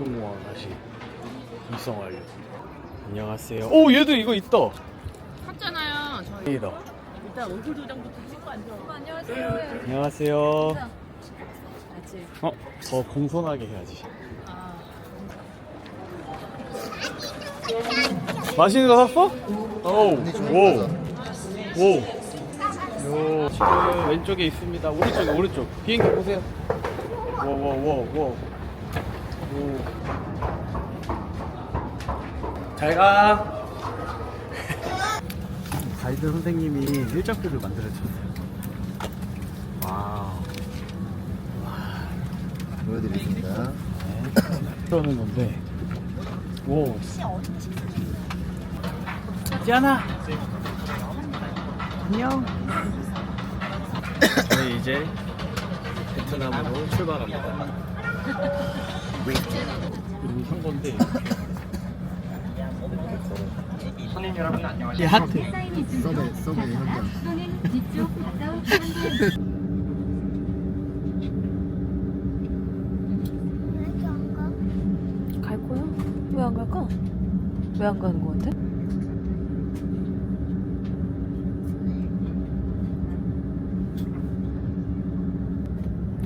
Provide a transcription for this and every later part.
인천공항 다시 입성 완료. 안녕하세요. 오 얘도 이거 있다. 샀잖아요. 저희 이다. 일단 얼굴 도장부터 찍고 앉아. 안녕하세요. 안녕하세요. 아직. 어, 더 공손하게 해야지. 아, 맛있는 거 샀어? 오, 오, 오. 요, 지금 왼쪽에 있습니다. 오른쪽에, 오른쪽. 비행기 보세요. 워, 워. 오. 잘 가. 가이드 선생님이 일정표를 만들어주셨어요. 와우. 보여드리겠습니다. 그러는 건데. 오. 지안아. 안녕. 저희 이제 베트남으로 출발합니다. 이거 산 건데. 이 하트. 서베 서베 현장. 갈 거야? 왜 안 갈까? 왜 안 가는 거 같아?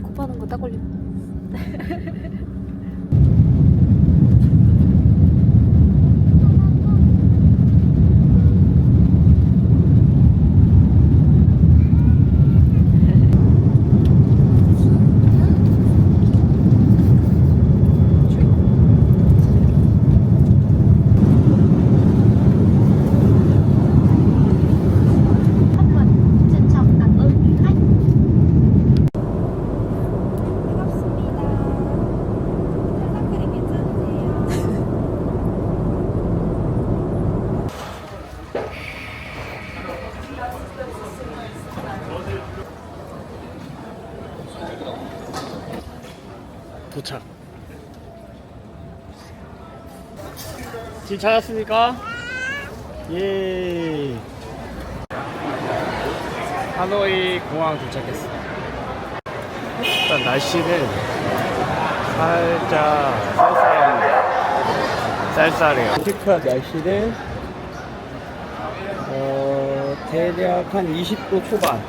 코 파는 거 딱. 한번 trân trọng cảm ơn quý khách. 반갑습니다. 탈락그림 괜찮으세요? 도착. 집 찾았습니까? 예. 하노이 공항 도착했습니다. 일단 날씨는 살짝 쌀쌀합니다. 쌀쌀해요. 체크한 날씨는 어, 대략 한 20도 초반.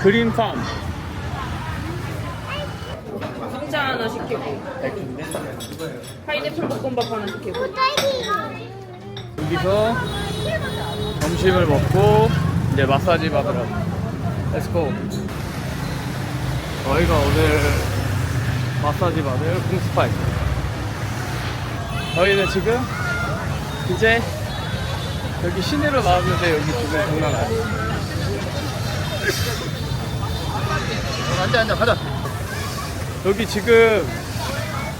그린팜. 상자 하나 시키고, 파인애플 볶음밥 하나 시키고. 여기서 점심을 먹고 이제 마사지 받으러. 렛츠고 저희가 오늘 마사지 받을 공스파이. 저희는 지금 이제 여기 시내로 나왔는데 여기 지금 장난 아니에요. 앉아 앉아 가자. 여기 지금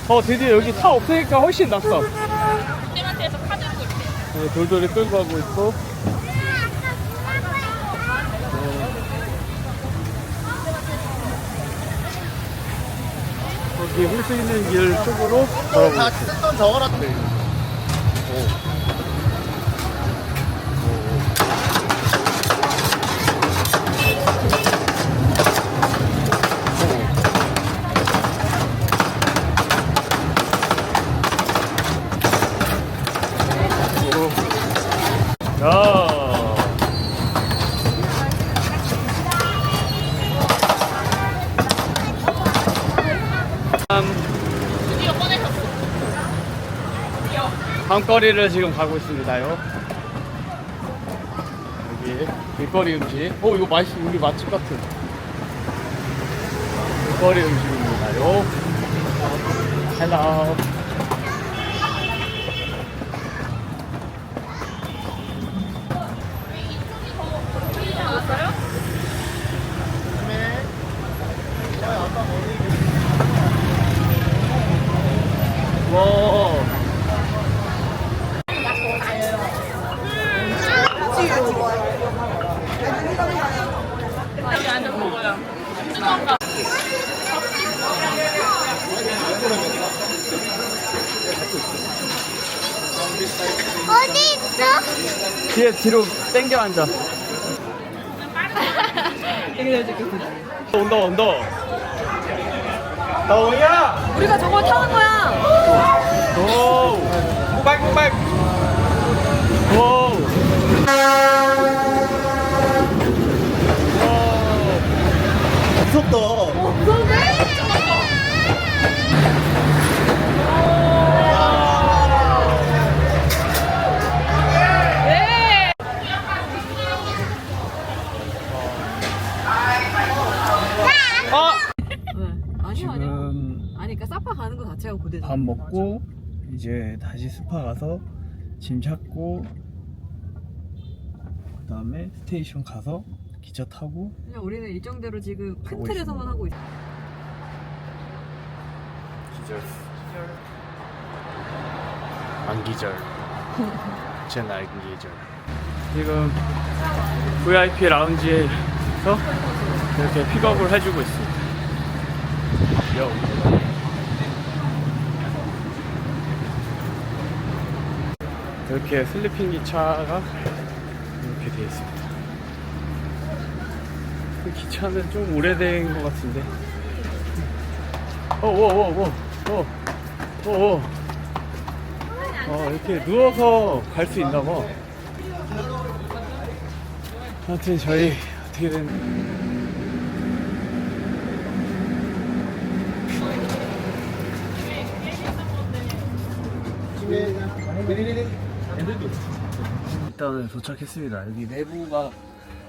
어 드디어 여기 차 없으니까 훨씬 낫어 롯데마트에서 카드 끌 때. 네, 돌돌이 끌고 가고 있고 어, 여기 홀수 있는 길 쪽으로 걸어보고 있어요. 쓴돈 적어라. 야. 밤거리를 지금 가고 있습니다요. 여기 길거리 음식. 어 이거 맛이 우리 맛집 같은. 길거리 음식입니다요. 헬로. 와. 여기 앉아서 먹어요. 뜨거운가? 뒤로 당겨 앉아. 온다 온다. 나오야. 우리가 저걸 타는 거야. 오. 고백 고백. 오. 무섭다. 아. 응. 아니야 아니야. 지금 아니 그러니까 사파 가는 거 자체가 고대. 밥 먹고 이제 다시 스파 가서 짐 찾고 그 다음에 스테이션 가서 기차 타고 그냥 우리는 일정대로 지금 큰 가고 틀에서만 하고 있어. 기절. 안 기절. 쟤는 안 기절. 지금 VIP 라운지에서 이렇게 픽업을 해주고 있습니다. 요. 이렇게 슬리핑 기차가 이렇게 되어 있습니다. 그 기차는 좀 오래된 것 같은데. 어, 오오오오오오오 어 이렇게 누워서 갈 수 있나 봐. 하여튼 저희 어떻게든 일단은 도착했습니다. 여기 내부가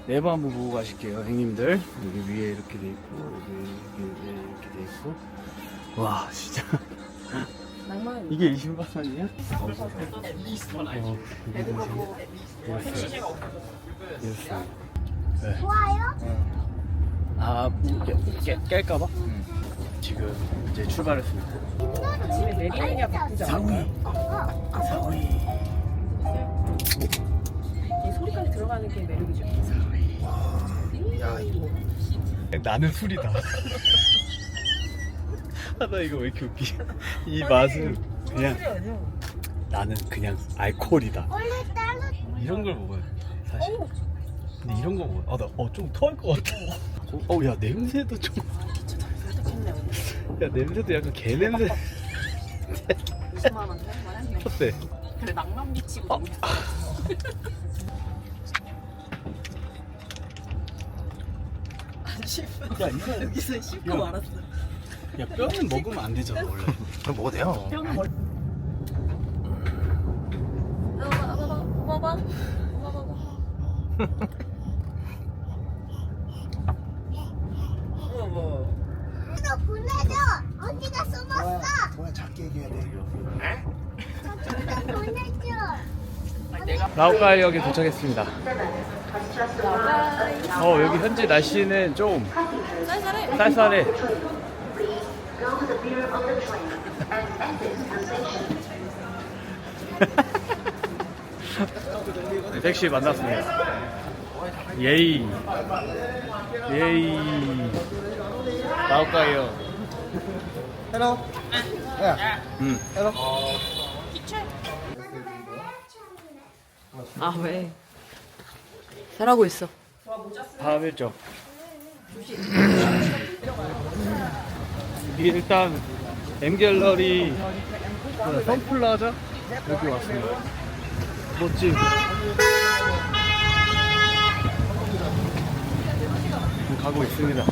내부 한번 보고 가실게요, 형님들. 여기 위에 이렇게 돼 있고 여기, 위에 이렇게 돼 있고. 와 진짜 낭만. 이게 20만 원이야? 어, 이거는 이랬어요. 이랬어요. 네. 좋아요? 아, 깨, 깨, 깰까봐? 지금 이제 출발했습니다. 집에 내리느냐 바꾸자. 사위. 사위. 이 소리까 지 들어가는 게 매력이죠. 나는 술이다. 아, 나 이거 왜 이렇게 웃기? 이 맛은 그냥 나는 그냥 알코올이다. 이런 걸 먹어요. 사실. 근데 이런 거 먹어. 아, 나, 어, 좀 토할 것 같아. 어, 어, 야, 냄새도 좀. 야, 냄새도 약간 개 냄새. 20만 원대? 말했네. 어때? 근데 낭만 미치고 야, 이거. 여기서 씹고 말았어. 야, 뼈는 먹으면 안 되잖아, 원래. 그럼 먹어도 돼요. 봐봐, 봐봐, 봐봐. 너 보내줘. 어디가 작게 얘기해야 돼. 보내줘. 라오카이역에 도착했습니다. 어, 여기 현지 날씨는 좀 쌀쌀해. 쌀쌀해. 네, 택시 만났습니다. 예이. 예이. 라오카이역. 헬로. 야. 음. 헬로. 아 왜? 잘하고 있어. 다음 일정. 일단 엠갤러리 그 선플라자 여기 왔습니다. 멋지. 가고 있습니다.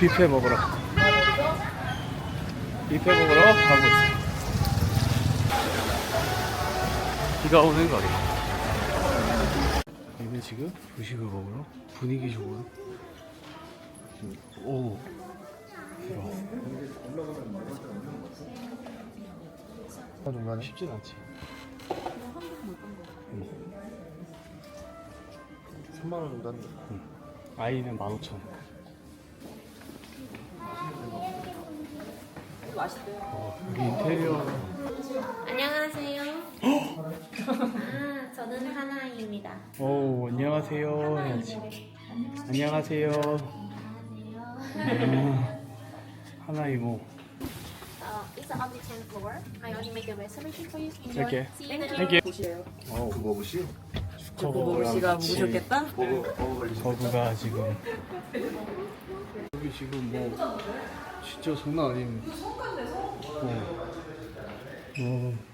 뷔페 먹으러. 뷔페 먹으러 가고 있습니다. 비가 오는 거리. 여기는 지금? 조식을 먹으러 분위기 좋은 오. 어, 중간에. 쉽진 않지. 3만 원 정도 하는 아이는 15,000원 어, 여기 인테리어. 안녕하세요. 아, 저는 하나입니다. 오 안녕하세요 해야지 안녕하세요 음, 하나 이모 Uh, it's on the 10th floor. I only make a reservation for you. Enjoy. 이렇게 See you there. 땡큐 오 그거 혹시? 보고 씨가? 거구가 지금 여기 지금 뭐 진짜 장난 아닙니다. 어. 어.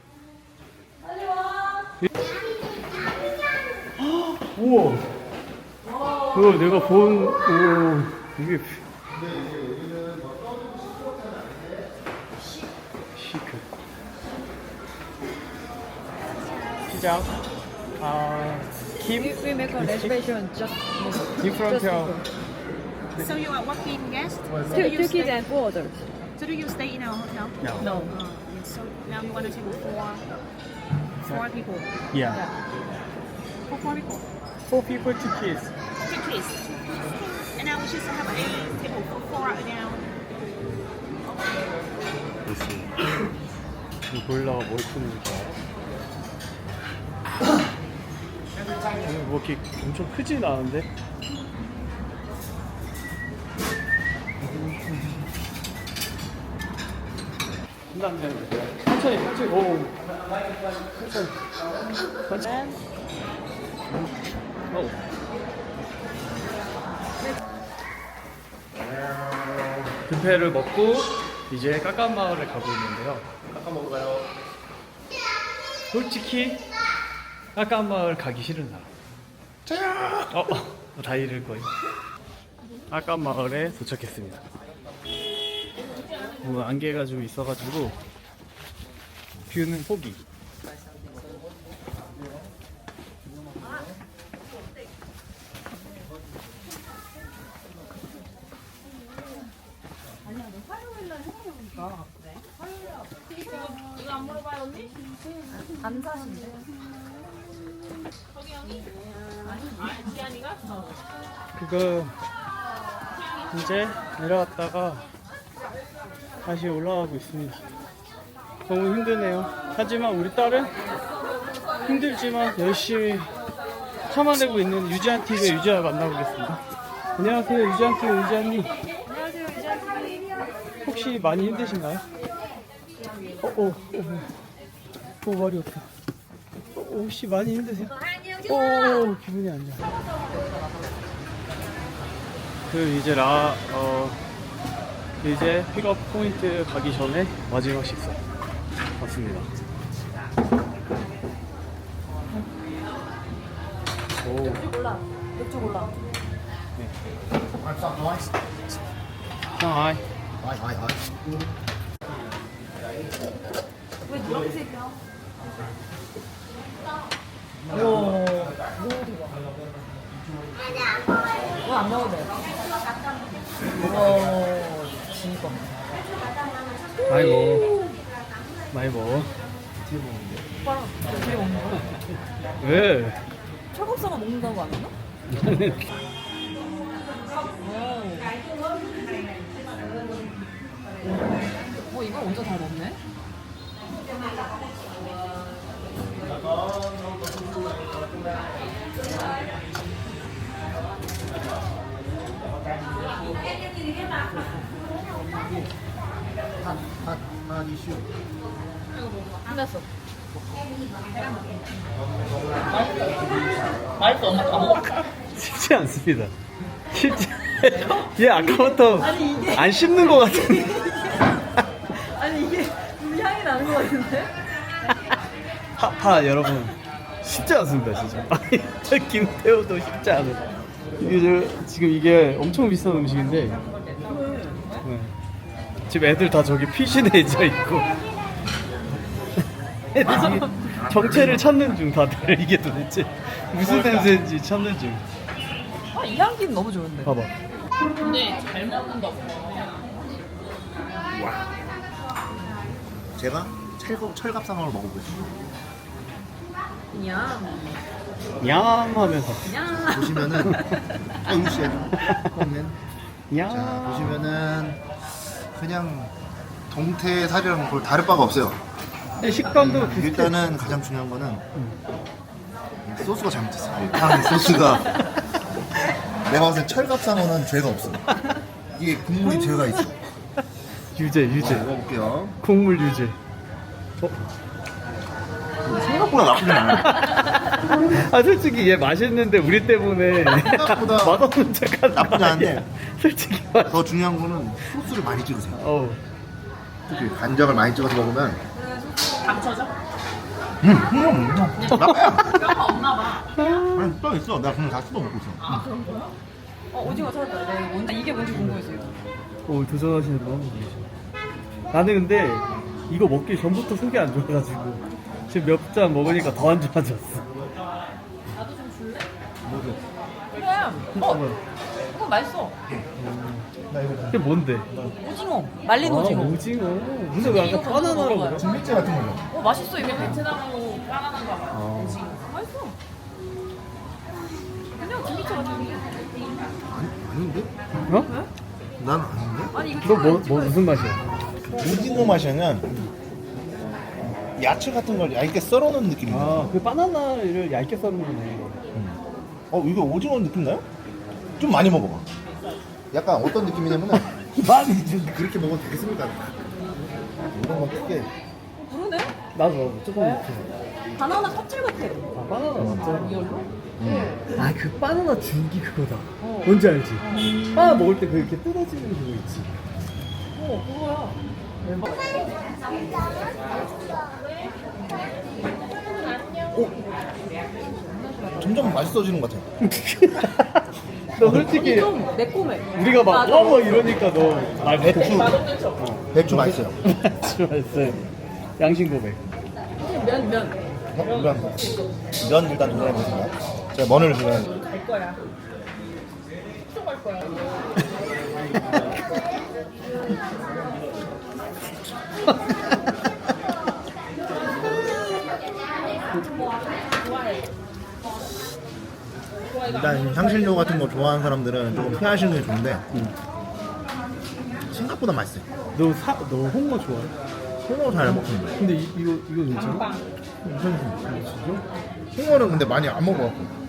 헉, 우와. 이거 내가 본 오, 이게 시크. 시작. 아, 김. We make a reservation just Different pair. So you are working guest? So two, two kids and four adults. so do you stay in our hotel? No. No. Uh, so now you want to take four, four people. Yeah. For four people. Four people, two kids. Two kids. And now we just have a table for four now. 이 보일러가 뭘 알아? 아니, 뭐 이렇게 엄청 크진 않은데? 돼. 천천히, 천천히, 오. 천천히. 천천히. 오. 뷔페를 먹고 이제 까까마을에 가고 있는데요. 까까마을 가요. 솔직히 까까마을 가기 싫은 사람. 어, 어, 다 잃을 거예요. 까까마을에 도착했습니다. 뭐 안개가 좀 있어가지고 뷰는 포기. 그거 이제 내려갔다가 다시 올라가고 있습니다. 너무 힘드네요. 하지만 우리 딸은 힘들지만 열심히 참아내고 있는 유지한 TV의 유지아 만나보겠습니다. 안녕하세요, 유지한 TV 유지아님. 안녕하세요, 유자님. 혹시 많이 힘드신가요? 어, 어, 어, 어, 말이 없다. 어, 혹시 많이 힘드세요? 오, 기분이 안 좋아. 그 이제 라, 어, 이제 픽업 포인트 가기 전에 마지막 식사 왔습니다. 오, 올라. 이쪽 올라. 상하이. 아이 아이 아이 왜 노란색이야? 와, 안 먹어도 돼. 우와, 진짜. 많이 먹어. 많이 먹어. 오빠랑 어떻게 먹는 거야? 왜? 철갑사가 먹는다는 거 아니야? 어, 이거 완전 다 먹네? 한 이슈 끝났어. 쉽지 않습니다. 쉽지. 얘 아까부터 안 씹는 것 같은데. 아니, 이게 물 향이 나는 거 같은데? 하하 여러분 쉽지 않습니다 진짜. 아니 김태호도 쉽지 않아. 이게 저, 지금 이게 엄청 비싼 음식인데. 네. 지금 애들 다 저기 피신해 져 있고. 애들이 정체를 찾는 중 다들 이게 도대체 무슨 냄새인지 찾는 중. 아, 이 향기는 너무 좋은데. 봐봐. 제가 철갑 철갑상어를 먹어보시죠 냥. 얌하면서. 냥. 보시면은 아유 씨. 자 보시면은 그냥 동태 살이랑 별 다를 바가 없어요 근데 식감도 비슷해. 일단은 가장 중요한 거는 소스가 잘못됐어요 탕 소스가 내가 봤을 때 철갑상어는 죄가 없어 이게 국물이 죄가 있어 유제 유제. 먹어볼게요 국물 유제. 어? 생각보다 나쁘지 않아요 아 솔직히 얘 맛있는데 우리 때문에 생각보다 맛없는 척하는 나쁘지 거 아니야. 않은데. 솔직히 맛. 더 중요한 거는 소스를 많이 찍으세요. 어. 특히 간장을 많이 찍어서 먹으면 감춰져? 음, 음, 나빠요. 뼈가 없나 봐. 아니, 또 있어. 나 그냥 다 씹어 먹고 있어. 어 오징어 찾았다. 내가 뭔지 이게 뭔지 궁금했어요. 오 도전하시는 분 한분 계셔. 나는 근데 이거 먹기 전부터 속이 안 좋아가지고 지금 몇 잔 먹으니까 더 안 좋아졌어. 어 이거 맛있어. 나 이거 그게 뭔데? 오징어 말린 아, 오징어. 오징어. 근데 왜 아까 바나나로 먹어? 진미채 같은 거죠. 어 맛있어. 베트남으로 까나는 거 봐. 아. 맛있어. 그냥 진미채 같은 게. 아니, 아닌데? 어? 난 아닌데? 아니 이거 너 뭐, 뭐 무슨 맛이야? 오징어 맛에는 야채 같은 걸 얇게 썰어놓은 느낌이야. 아, 그 바나나를 얇게 썰은 거네. 어, 이거 오징어 느낌 나요? 좀 많이 먹어봐. 약간 어떤 느낌이냐면은 많이 좀. 그렇게 먹어도 되겠습니까? 이런 건 크게 그러네. 나도 조금 먹자. 바나나 껍질 같아. 아, 바나나 진짜. 이걸로? 아, 그 바나나 줄기 그거다. 뭔지 알지? 바나나 먹을 때 그 이렇게 뜯어지는 그거 있지. 어 그거야. 점점 맛있어지는 것 같아. 너 솔직히 좀 매콤해. 우리가 막 맞아. 와, 뭐 이러니까 너 말, 배추, 배추 맛있어요. 좋아했어요. 양심 고백. 면 면. 어, 면, 면 일단 도전해 보겠습니다. 제가 면을 그냥 갈 거야. 갈 거야. 일단 향신료 같은 거 좋아하는 사람들은 조금 피하시는 게 좋은데 생각보다 맛있어요. 너 사, 너 홍어 좋아해? 홍어 잘 먹습니다. 근데 이, 이거 이거 괜찮아? 홍어는 근데 많이 안 먹어갖고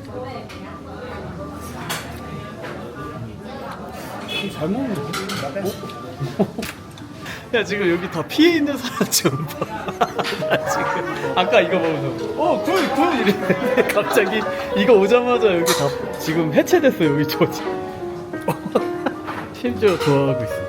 잘 먹는데? 야 지금 여기 다 피해 있는 사람 좀 봐. 나 지금 아까 이거 보면서 어굿굿 이랬는데 갑자기 이거 오자마자 여기 다 지금 해체됐어 여기 저지. 심지어 좋아하고 있어.